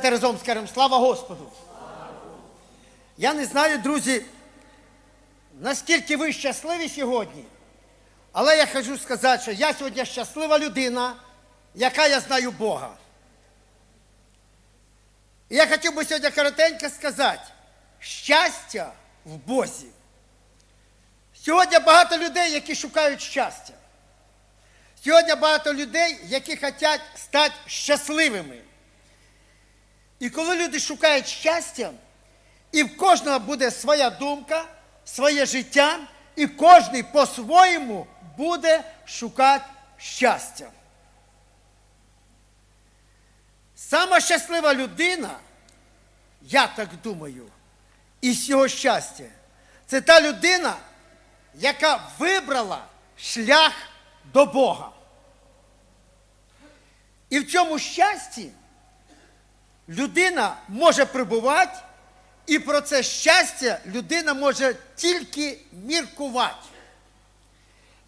Давайте разом скажемо слава Господу. Я не знаю, друзі, наскільки ви щасливі сьогодні, але я хочу сказати, що я сьогодні щаслива людина, яка я знаю Бога. І я хотів би сьогодні коротенько сказати, щастя в Бозі. Сьогодні багато людей, які шукають щастя. Сьогодні багато людей, які хочуть стати щасливими. І коли люди шукають щастя, і в кожного буде своя думка, своє життя, і кожен по-своєму буде шукати щастя. Сама щаслива людина, я так думаю, із цього щастя, це та людина, яка вибрала шлях до Бога. І в цьому щасті людина може прибувати, і про це щастя людина може тільки міркувати.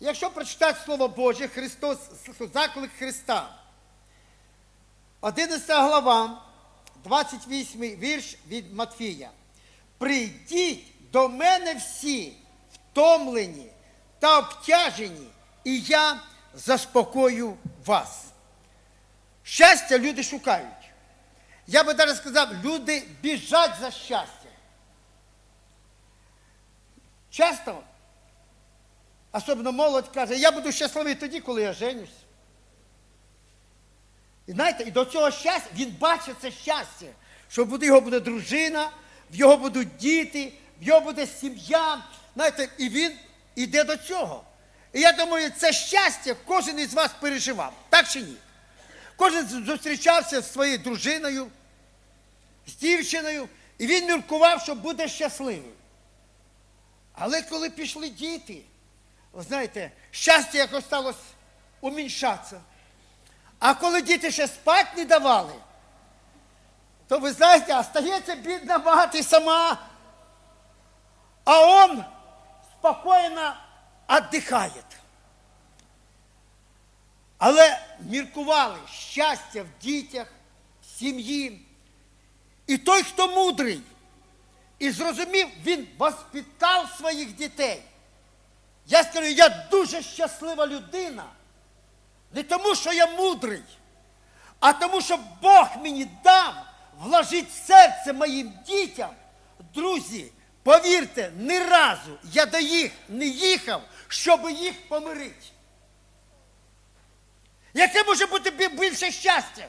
Якщо прочитати Слово Боже, Христос, заклик Христа, 11 глава, 28 вірш від Матфія. Прийдіть до мене всі, втомлені та обтяжені, і я заспокою вас. Щастя люди шукають. Я би навіть сказав, люди біжать за щастям. Часто, особливо молодь каже, я буду щасливий тоді, коли я женюсь. І знаєте, і до цього щастя, він бачить це щастя, що буде його буде дружина, в його будуть діти, в його буде сім'я. Знаєте, і він іде до цього. І я думаю, це щастя кожен із вас переживав. Так чи ні? Кожен зустрічався зі своєю дружиною, з дівчиною, і він міркував, що буде щасливим. Але коли пішли діти, ви знаєте, щастя якось стало уміншатися. А коли діти ще спати не давали, то ви знаєте, остається бідна мати сама, а он спокійно віддихає. Але міркували щастя в дітях, в сім'ї. І той, хто мудрий, і зрозумів, він воспитав своїх дітей. Я скажу, я дуже щаслива людина. Не тому, що я мудрий, а тому, що Бог мені дав вложити серце моїм дітям. Друзі, повірте, ні разу я до їх не їхав, щоб їх помирити. Яке може бути більше щастя?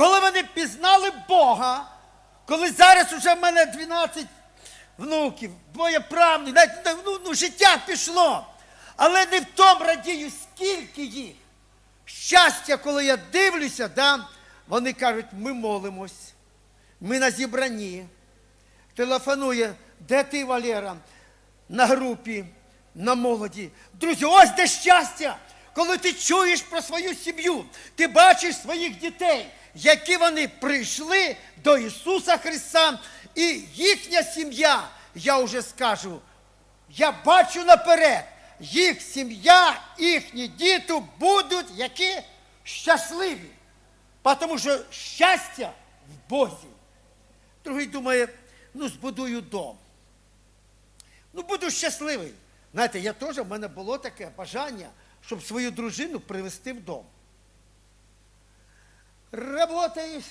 Коли вони пізнали Бога, коли зараз уже в мене 12 внуків, двоє правнів, навіть, ну, ну, життя пішло. Але не в тому радію, скільки їх. Щастя, коли я дивлюся, да, вони кажуть, ми молимось, ми на зібранні. Телефонує, де ти, Валера? На групі, на молоді. Друзі, ось де щастя, коли ти чуєш про свою сім'ю, ти бачиш своїх дітей, які вони прийшли до Ісуса Христа, і їхня сім'я, я вже скажу, я бачу наперед, їх сім'я, їхні діти будуть які щасливі. Тому що щастя в Бозі. Другий думає, ну збудую дом. Ну, буду щасливий. Знаєте, я теж, в мене було таке бажання, щоб свою дружину привезти в дом. Работаєш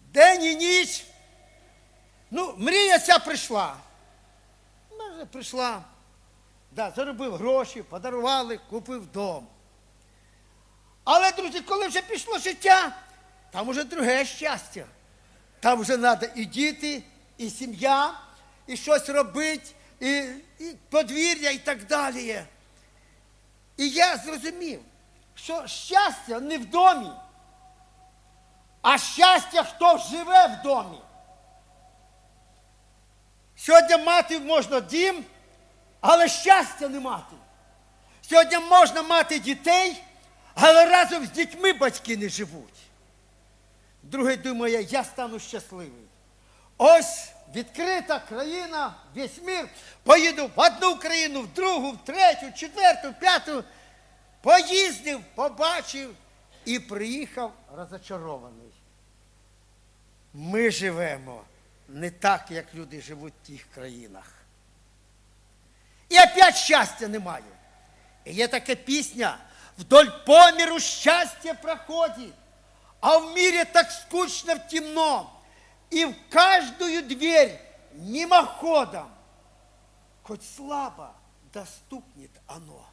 день і ніч. Ну, мрія ця прийшла. Може, прийшла. Да, заробив гроші, подарували, купив дом. Але, друзі, коли вже пішло життя, там уже друге щастя. Там вже треба і діти, і сім'я, і щось робити, і, і подвір'я, і так далі. І я зрозумів, що щастя не в домі, а щастя, хто живе в домі. Сьогодні мати можна дім, але щастя не мати. Сьогодні можна мати дітей, але разом з дітьми батьки не живуть. Другий думає, я стану щасливий. Ось відкрита країна, весь мір. Поїду в одну країну, в другу, в третю, в четверту, в п'яту. Поїздив, побачив. і приїхав розочарований. Ми живемо не так, як люди живуть в тих країнах. І опять щастя немає. І є така пісня вдоль поміру щастя проходить, а в мире так скучно в темно, и в каждую дверь мимоходом, хоть слабо доступнет оно.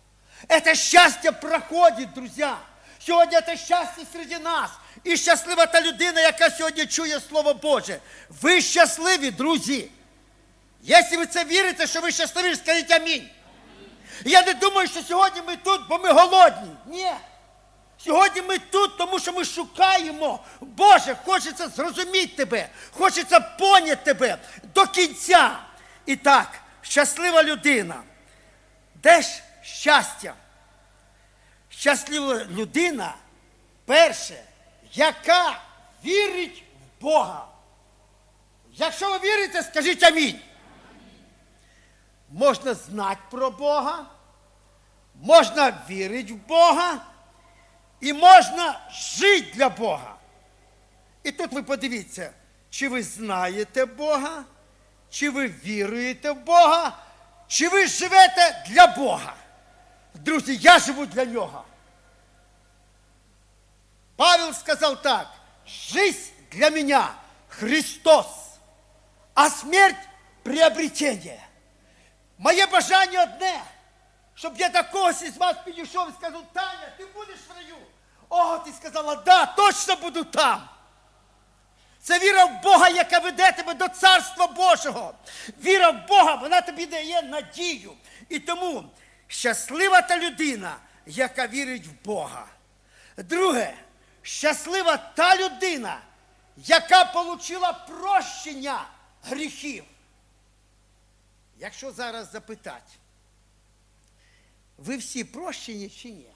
Это счастье проходить, друзья. Сьогодні це щастя серед нас. І щаслива та людина, яка сьогодні чує Слово Боже. Ви щасливі, друзі. Якщо ви це вірите, що ви щасливі, скажіть амінь. Я не думаю, що сьогодні ми тут, бо ми голодні. Ні. Сьогодні ми тут, тому що ми шукаємо. Боже, хочеться зрозуміти тебе, хочеться поняти тебе до кінця. І так, щаслива людина. Де ж щастя? Щаслива людина, перше, яка вірить в Бога. Якщо ви вірите, скажіть амінь. Можна знати про Бога, можна вірити в Бога і можна жити для Бога. І тут ви подивіться, чи ви знаєте Бога, чи ви віруєте в Бога, чи ви живете для Бога. Друзі, я живу для нього. Павел сказав так: жизнь для меня Христос, а смерть приобретение. Моє бажання одне, щоб я до когось із вас підійшов і сказав, Таня, ти будеш в раю. О, ти сказала, да, точно буду там. Це віра в Бога, яка веде тебе до Царства Божого. Віра в Бога, вона тобі дає надію. І тому щаслива та людина, яка вірить в Бога. Друге, щаслива та людина, яка отримала прощення гріхів. Якщо зараз запитати, ви всі прощені чи ні?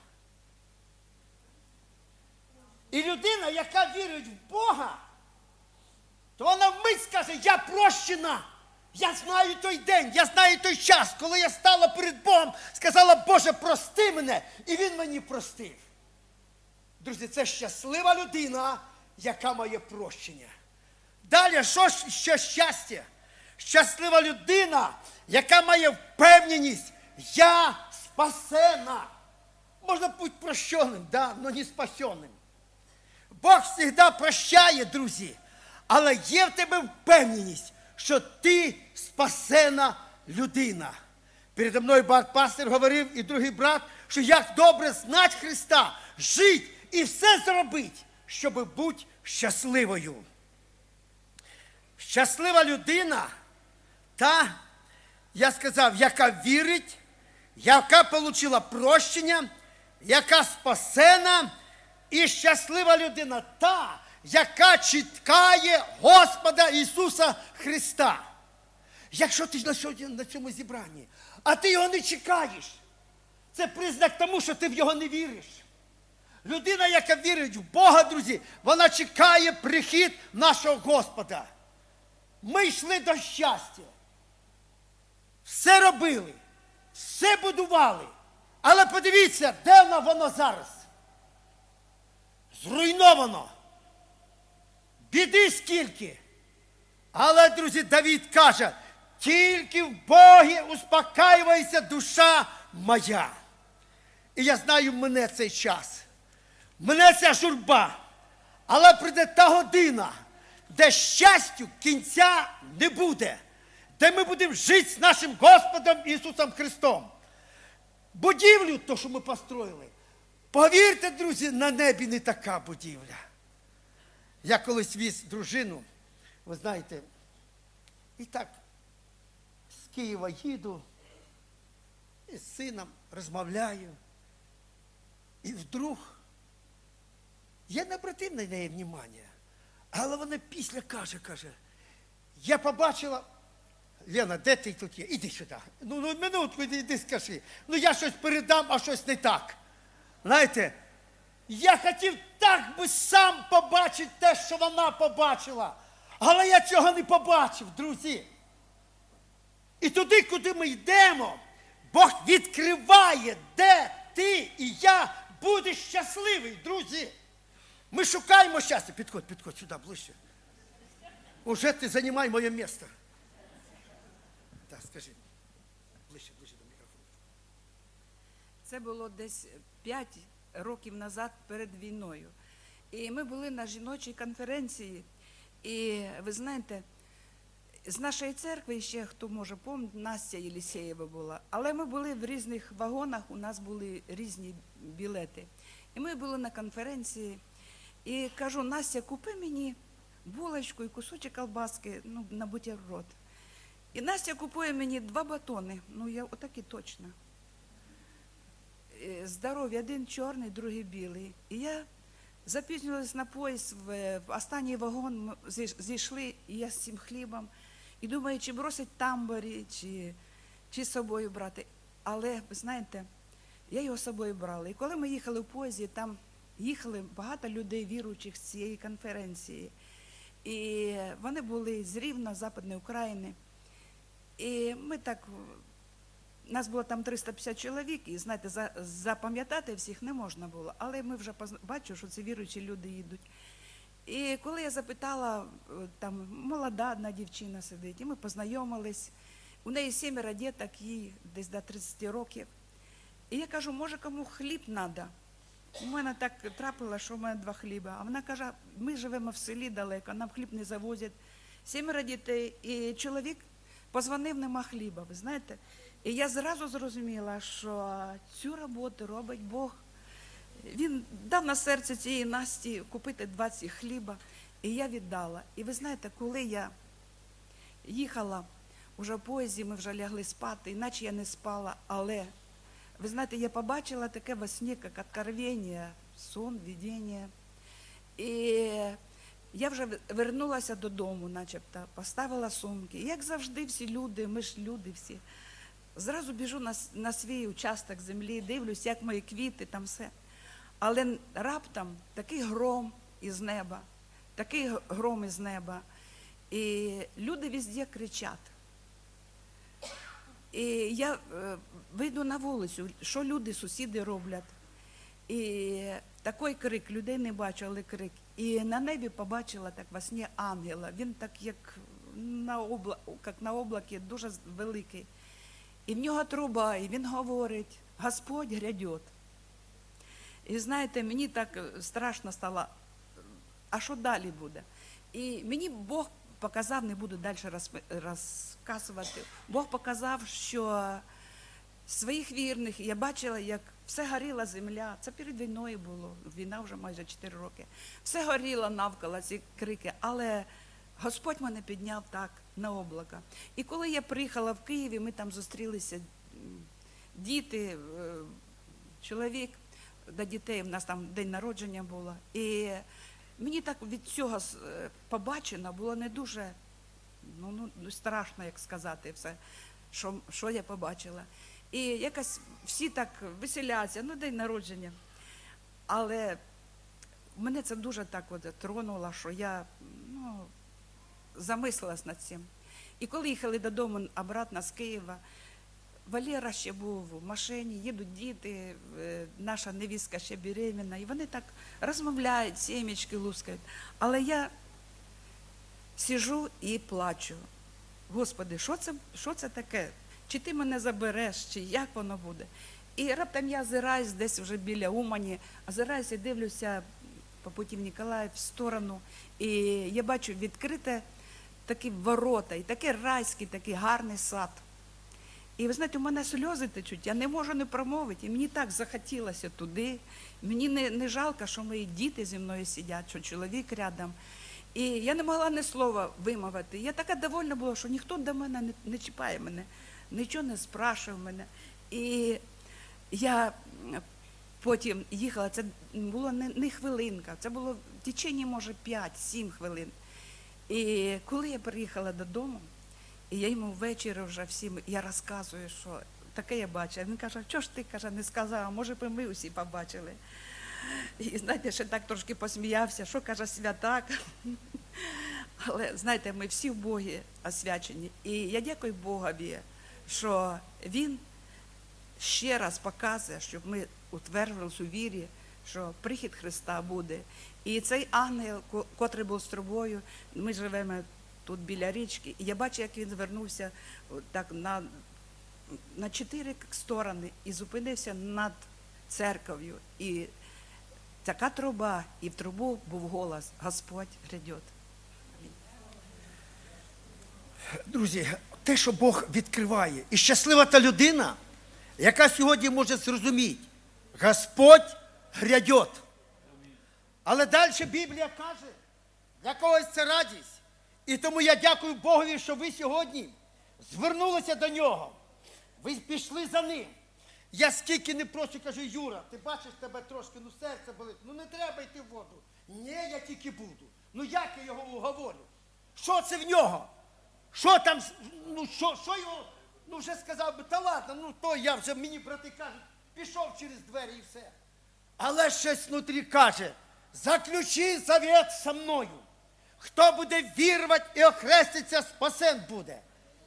І людина, яка вірить в Бога, то вона вмить скаже, я прощена. Я знаю той день, я знаю той час, коли я стала перед Богом, сказала, Боже, прости мене, і Він мені простив. Друзі, це щаслива людина, яка має прощення. Далі, що ще щастя? Щаслива людина, яка має впевненість, я спасена. Можна бути прощеним, да, але не спасеним. Бог завжди прощає, друзі, але є в тебе впевненість, що ти спасена людина. Передо мною брат пастир говорив і другий брат, що як добре знати Христа, жити і все зробити, щоб бути щасливою. Щаслива людина, та, я сказав, яка вірить, яка отримала прощення, яка спасена, і щаслива людина та, яка чекає Господа Ісуса Христа. Якщо ти на цьому зібранні, а ти його не чекаєш, це признак тому, що ти в його не віриш. Людина, яка вірить в Бога, друзі, вона чекає прихід нашого Господа. Ми йшли до щастя. Все робили, все будували. Але подивіться, де воно зараз? Зруйновано. Біди скільки. Але, друзі, Давід каже, тільки в Богі успокаюється душа моя. І я знаю, мене цей час. Мене ця журба. Але прийде та година, де щастю кінця не буде, де ми будемо жити з нашим Господом Ісусом Христом. Будівлю, то, що ми построїли, повірте, друзі, на небі не така будівля. Я колись віз дружину, ви знаєте, і так з Києва їду, і з сином розмовляю. І вдруг я не обратив на неї внимання, але вона після каже, каже, я побачила, Лена, де ти тут є? Іди сюди. Ну, ну минутку, іди, скажи. Ну я щось передам, а щось не так. Знаєте, я хотів так би сам побачити те, що вона побачила. Але я цього не побачив, друзі. І туди, куди ми йдемо, Бог відкриває, де ти і я будеш щасливий, друзі. Ми шукаємо щастя. Підходь, підходь сюди, ближче. Уже ти займай моє місце. Так, скажи. Ближче, ближче до мікрофону. Це було десь 5 років назад перед війною. І ми були на жіночій конференції. І ви знаєте, з нашої церкви ще хто може пам'ятати, Настя Єлісєєва була. Але ми були в різних вагонах, у нас були різні білети. І ми були на конференції. І кажу, Настя, купи мені булочку і кусочок колбаски ну, на бутерброд. І Настя купує мені два батони. Ну, я отакі точно. Е, здорові, один чорний, другий білий. І я запізнювалась на поїзд в, в останній вагон, зійшли, і я з цим хлібом. І думаю, чи бросить тамборі, чи, чи з собою брати. Але, ви знаєте, я його з собою брала. І коли ми їхали в поїзді, там їхали багато людей, віруючих з цієї конференції. І вони були з Рівна, Западної України. І ми так нас було там 350 чоловік, і знаєте, запам'ятати всіх не можна було. Але ми вже бачу, що це віруючі люди їдуть. І коли я запитала, е, там молода одна дівчина сидить, і ми познайомились. У неї сімеро діток, їй десь до 30 років. І я кажу, може, кому хліб треба? У мене так трапило, що в мене два хліба. А вона каже, ми живемо в селі далеко, нам хліб не завозять. Сімеро дітей, і чоловік позвонив, нема хліба, ви знаєте. І я зразу зрозуміла, що цю роботу робить Бог. Він дав на серце цієї Насті купити 20 хліба, і я віддала. І ви знаєте, коли я їхала уже в поїзді, ми вже лягли спати, іначе я не спала, але ви знаєте, я побачила таке во сні, як откровення, сон, видіння. І я вже вернулася додому, начебто, поставила сумки. Як завжди, всі люди, ми ж люди всі. Зразу біжу на, на свій участок землі, дивлюсь, як мої квіти, там все. Але раптом такий гром із неба, такий гром із неба. І люди везде кричать. І я е, вийду на вулицю, що люди, сусіди роблять. І такий крик, людей не бачу, але крик. І на небі побачила так во сні ангела. Він так, як на, обла... як на облакі, дуже великий. І в нього труба, і він говорить, Господь грядет. І знаєте, мені так е, страшно стало, а що далі буде? І мені Бог показав, не буду далі розказувати, Бог показав, що своїх вірних, я бачила, як все горіла земля. Це перед війною було, війна вже майже 4 роки. Все горіло навколо ці крики, але Господь мене підняв так на облака. І коли я приїхала в Києві, ми там зустрілися діти, е, чоловік до дітей, в нас там день народження було. І мені так від цього е, побачено було не дуже ну, ну, страшно, як сказати, все, що, що я побачила. І якось всі так веселяться, ну, день народження. Але мене це дуже так от тронуло, що я ну, замислилась над цим. І коли їхали додому обратно з Києва, Валера ще був в машині, їдуть діти, е, наша невістка ще беременна, і вони так розмовляють, сімечки лускають. Але я сижу і плачу. Господи, що це, що це таке? Чи ти мене забереш, чи як воно буде? І раптом я озираюсь десь вже біля Умані, озираюсь і дивлюся по путі в Ніколаїв в сторону. І я бачу відкрите такі ворота, і такий райський, такий гарний сад. І ви знаєте, у мене сльози течуть, я не можу не промовити. І мені так захотілося туди. Мені не, не жалко, що мої діти зі мною сидять, що чоловік рядом. І я не могла ні слова вимовити. Я така довольна була, що ніхто до мене не, не чіпає мене, нічого не спрашував мене. І я потім їхала, це було не, не хвилинка, це було в течение, може, 5-7 хвилин. І коли я приїхала додому, і я йому ввечері вже всім я розказую, що таке я бачила. Він каже, що ж ти каже, не сказав, може б ми усі побачили. І знаєте, ще так трошки посміявся, що каже святак. Але знаєте, ми всі в Богі освячені. І я дякую Богові, що Він ще раз показує, щоб ми утверджувалися у вірі, що прихід Христа буде. І цей ангел, котрий був з трубою, ми живемо тут біля річки, і я бачу, як він звернувся так на, на чотири сторони і зупинився над церков'ю. І така труба, і в трубу був голос Господь грядет. Друзі, те, що Бог відкриває, і щаслива та людина, яка сьогодні може зрозуміти, Господь грядет. Але далі Біблія каже, для когось це радість. І тому я дякую Богові, що ви сьогодні звернулися до нього. Ви пішли за ним. Я скільки не прошу, кажу, Юра, ти бачиш тебе трошки, ну серце болить, ну не треба йти в воду. Ні, я тільки буду. Ну як я його уговорю? Що це в нього? Що там, ну що, що його, ну вже сказав би, та ладно, ну то я вже, мені брати кажуть, пішов через двері і все. Але щось внутрі каже, заключи завет со мною. Хто буде вірувати і охреститься, спасен буде.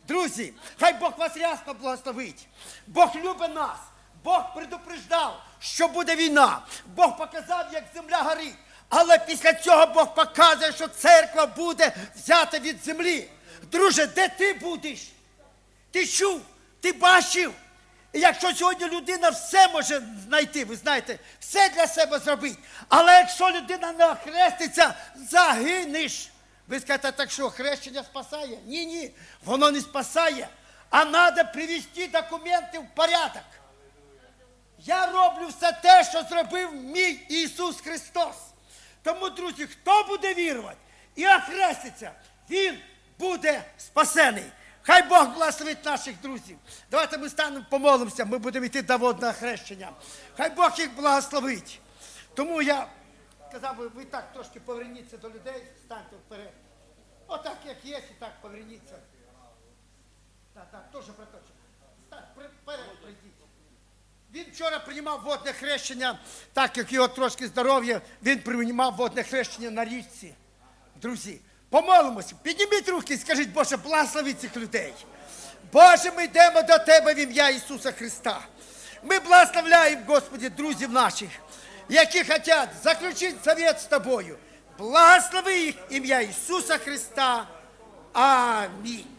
Друзі, хай Бог вас рясно благословить. Бог любить нас. Бог предупреждав, що буде війна. Бог показав, як земля горить. Але після цього Бог показує, що церква буде взята від землі. Друже, де ти будеш? Ти чув, ти бачив. Якщо сьогодні людина все може знайти, ви знаєте, все для себе зробить. Але якщо людина не охреститься, загинеш. Ви скажете, так що хрещення спасає? Ні, ні, воно не спасає. А треба привести документи в порядок. Я роблю все те, що зробив мій Ісус Христос. Тому, друзі, хто буде вірувати і охреститься, він буде спасений. Хай Бог благословить наших друзів. Давайте ми станемо, помолимося, ми будемо йти до водного хрещення. Хай Бог їх благословить. Тому я казав, ви так трошки поверніться до людей, станьте вперед. Отак, як є, і так поверніться. Так, так, теж проточно. При- вперед прийдіть. Він вчора приймав водне хрещення, так як його трошки здоров'я, він приймав водне хрещення на річці. Друзі, помолимося, підніміть руки і скажіть, Боже, благослови цих людей. Боже, ми йдемо до Тебе в ім'я Ісуса Христа. Ми благословляємо, Господи, друзів наших, які хочуть заключити завет з Тобою. Благослови їх ім'я Ісуса Христа. Амінь.